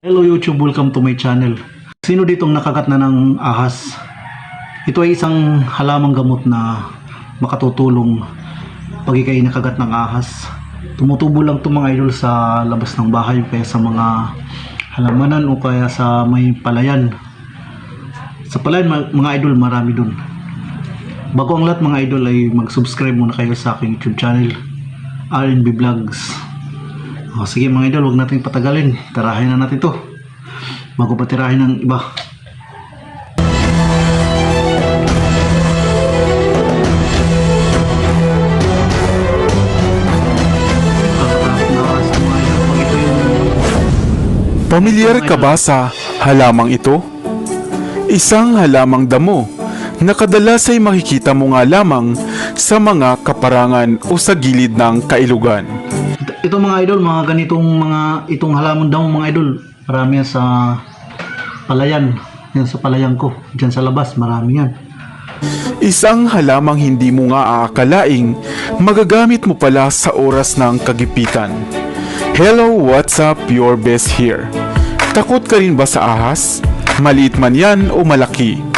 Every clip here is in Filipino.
Hello YouTube, welcome to my channel. Sino ditong nakagat na ng ahas? Ito ay isang halamang gamot na makatutulong pag ikay nakagat ng ahas. Tumutubo lang itong mga idol sa labas ng bahay kaya sa mga halamanan o kaya sa may palayan. Sa palayan mga idol marami dun. Bago ang lahat mga idol ay mag-subscribe muna kayo sa aking YouTube channel RNB Vlogs. O, sige mga idol, huwag natin patagalin. Tarahin na natin to. Bago pa tirahin ng iba. Pamilyar ka ba sa halamang ito? Isang halamang damo na kadalas ay makikita mo nga lamang sa mga kaparangan o sa gilid ng kailugan. Ito, mga idol, mga ganitong mga itong halaman daw mga idol. Marami sa palayan. Yan sa palayan ko. Diyan sa labas, marami yan. Isang halamang hindi mo nga aakalaing magagamit mo pala sa oras ng kagipitan. Hello, what's up? Your best here. Takot ka rin ba sa ahas? Maliit man yan o malaki.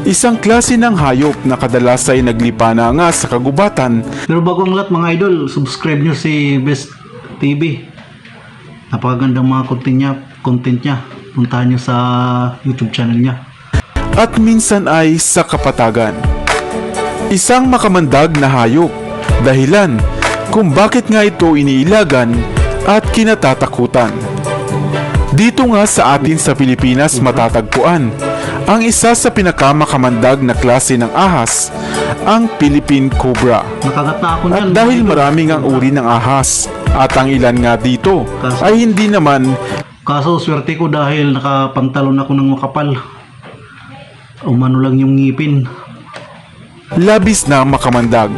Isang klase ng hayop na kadalas ay naglipana nga sa kagubatan Pero bago ang lahat mga idol, subscribe nyo si Best TV. Napakagandang mga content niya. Content niya. Puntahan nyo sa YouTube channel niya. at minsan ay sa kapatagan. Isang makamandag na hayop, dahilan kung bakit nga ito iniilagan at kinatatakutan. Dito nga sa atin sa Pilipinas matatagpuan ang isa sa pinakamakamandag na klase ng ahas, ang Philippine Cobra. Nakagat na ako At dahil maraming ang uri ng ahas at ang ilan nga dito ay hindi naman Kaso swerte ko dahil nakapantalon ako ng makapal. Umano lang yung ngipin. labis na makamandag.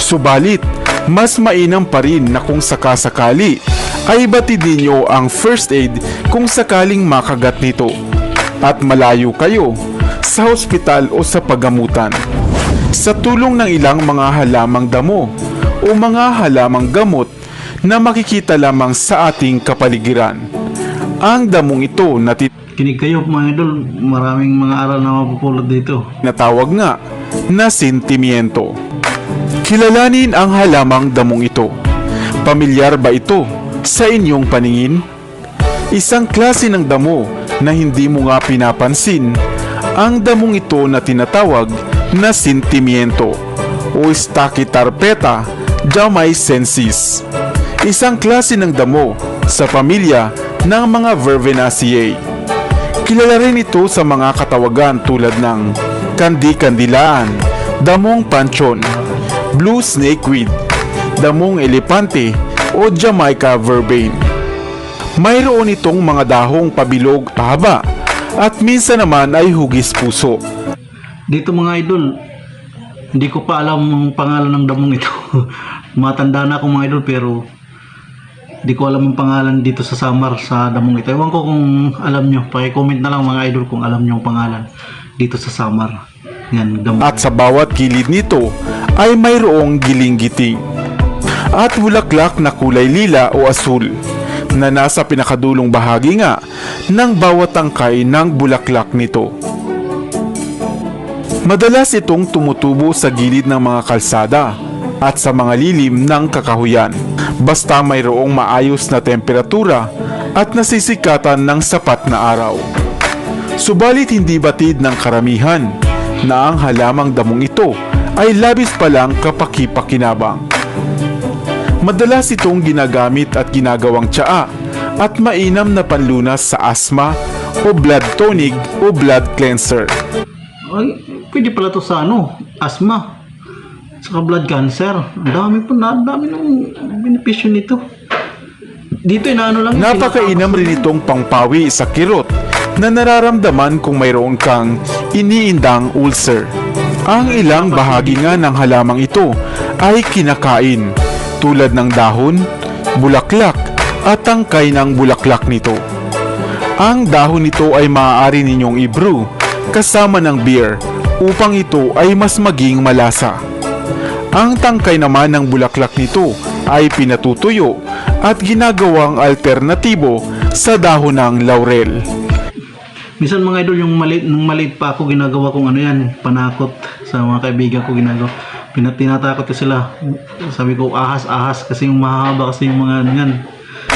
Subalit, mas mainam pa rin na kung sakasakali ay batid ninyo ang first aid kung sakaling makagat nito at malayo kayo sa hospital o sa paggamutan. Sa tulong ng ilang mga halamang damo o mga halamang gamot na makikita lamang sa ating kapaligiran. Ang damong ito na Kinig kayo mga idol. Maraming mga aral na mapupulot dito. tinatawag nga na sentimiento. Kilalanin ang halamang damong ito. Pamilyar ba ito sa inyong paningin? Isang klase ng damo na hindi mo nga pinapansin ang damong ito na tinatawag na sentimiento o Stachytarpeta jamaicensis. Isang klase ng damo sa pamilya ng mga Verbenaceae. Kilala rin ito sa mga katawagan tulad ng kandi-kandilaan, damong panchon, blue snakeweed, damong elepante o Jamaica verbane. Mayroon itong mga dahong pabilog haba at minsan naman ay hugis puso. Dito mga idol, hindi ko pa alam ang pangalan ng damong ito. Matanda na ako mga idol pero hindi ko alam ang pangalan dito sa Samar sa damong ito. Ewan ko kung alam nyo. Paki-comment na lang mga idol kung alam nyo ang pangalan dito sa Samar. Yan, damong. At sa bawat gilid nito ay mayroong giling-giting at bulaklak na kulay lila o asul na nasa pinakadulong bahagi nga ng bawat tangkay ng bulaklak nito. Madalas itong tumutubo sa gilid ng mga kalsada at sa mga lilim ng kakahuyan basta mayroong maayos na temperatura at nasisikatan ng sapat na araw. Subalit hindi batid ng karamihan na ang halamang damong ito ay labis palang kapakipakinabang. Madalas itong ginagamit at ginagawang tsaa at mainam na panlunas sa asma o blood tonic o blood cleanser. Ay, pwede pala to sa ano, asthma. Saka blood cancer. Ang dami po na, dami ng benepisyo nito. Dito inaano lang. Napakainam rin itong pangpawi sa kirot na nararamdaman kung mayroon kang iniindang ulcer. Ang ilang bahagi nga ng halamang ito ay kinakain tulad ng dahon, bulaklak at tangkay ng bulaklak nito. Ang dahon nito ay maaari ninyong i-brew kasama ng beer upang ito ay mas maging malasa. Ang tangkay naman ng bulaklak nito ay pinatutuyo at ginagawang alternatibo sa dahon ng laurel. Minsan mga idol, yung maliit, nung maliit pa ako, ginagawa kong ano yan, panakot sa mga kaibigan ko ginagawa. Pinat tinatakot ko sila. Sabi ko, ahas, ahas, kasi yung mahaba kasi yung mga ano yan.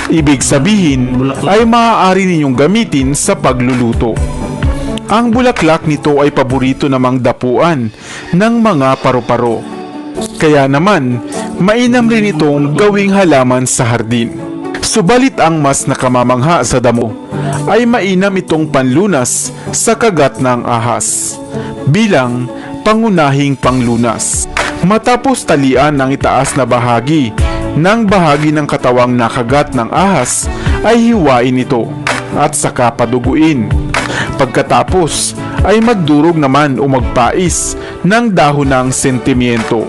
Ibig sabihin ay maaari ninyong gamitin sa pagluluto. Ang bulaklak nito ay paborito namang dapuan ng mga paru-paro. Kaya naman, mainam rin itong gawing halaman sa hardin. Subalit ang mas nakamamangha sa damo ay mainam itong panlunas sa kagat ng ahas bilang pangunahing panglunas. Matapos talian ng itaas na bahagi ng bahagi ng katawang nakagat ng ahas ay hiwain ito at saka paduguin. Pagkatapos ay magdurog naman o magpais ng dahon ng sentimiento.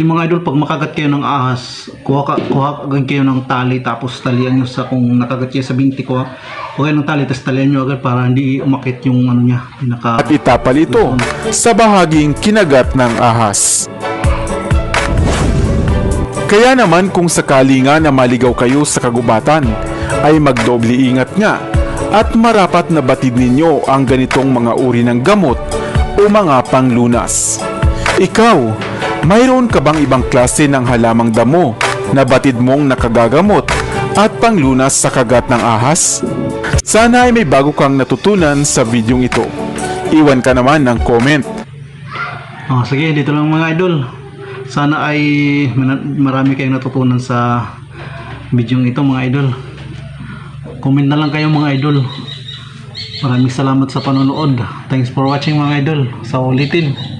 Yung mga idol, pag makagat kayo ng ahas, kuha, ka, kuha agad kayo ng tali, tapos talian nyo sa kung nakagat kayo sa binti ko, kuha kayo ng tali, tapos talian nyo agad para hindi umakit yung ano niya, pinaka... at itapal ito sa bahaging kinagat ng ahas. Kaya naman kung sakali nga na maligaw kayo sa kagubatan, ay magdoble ingat nga at marapat na batid ninyo ang ganitong mga uri ng gamot o mga panglunas. Ikaw, mayroon ka bang ibang klase ng halamang damo na batid mong nakagagamot at panglunas sa kagat ng ahas? Sana ay may bago kang natutunan sa videong ito. Iwan ka naman ng comment. Oh, sige, dito lang mga idol. Sana ay marami kayong natutunan sa video ito mga idol. Comment na lang kayo mga idol. Maraming salamat sa panonood. Thanks for watching mga idol. Sa ulitin.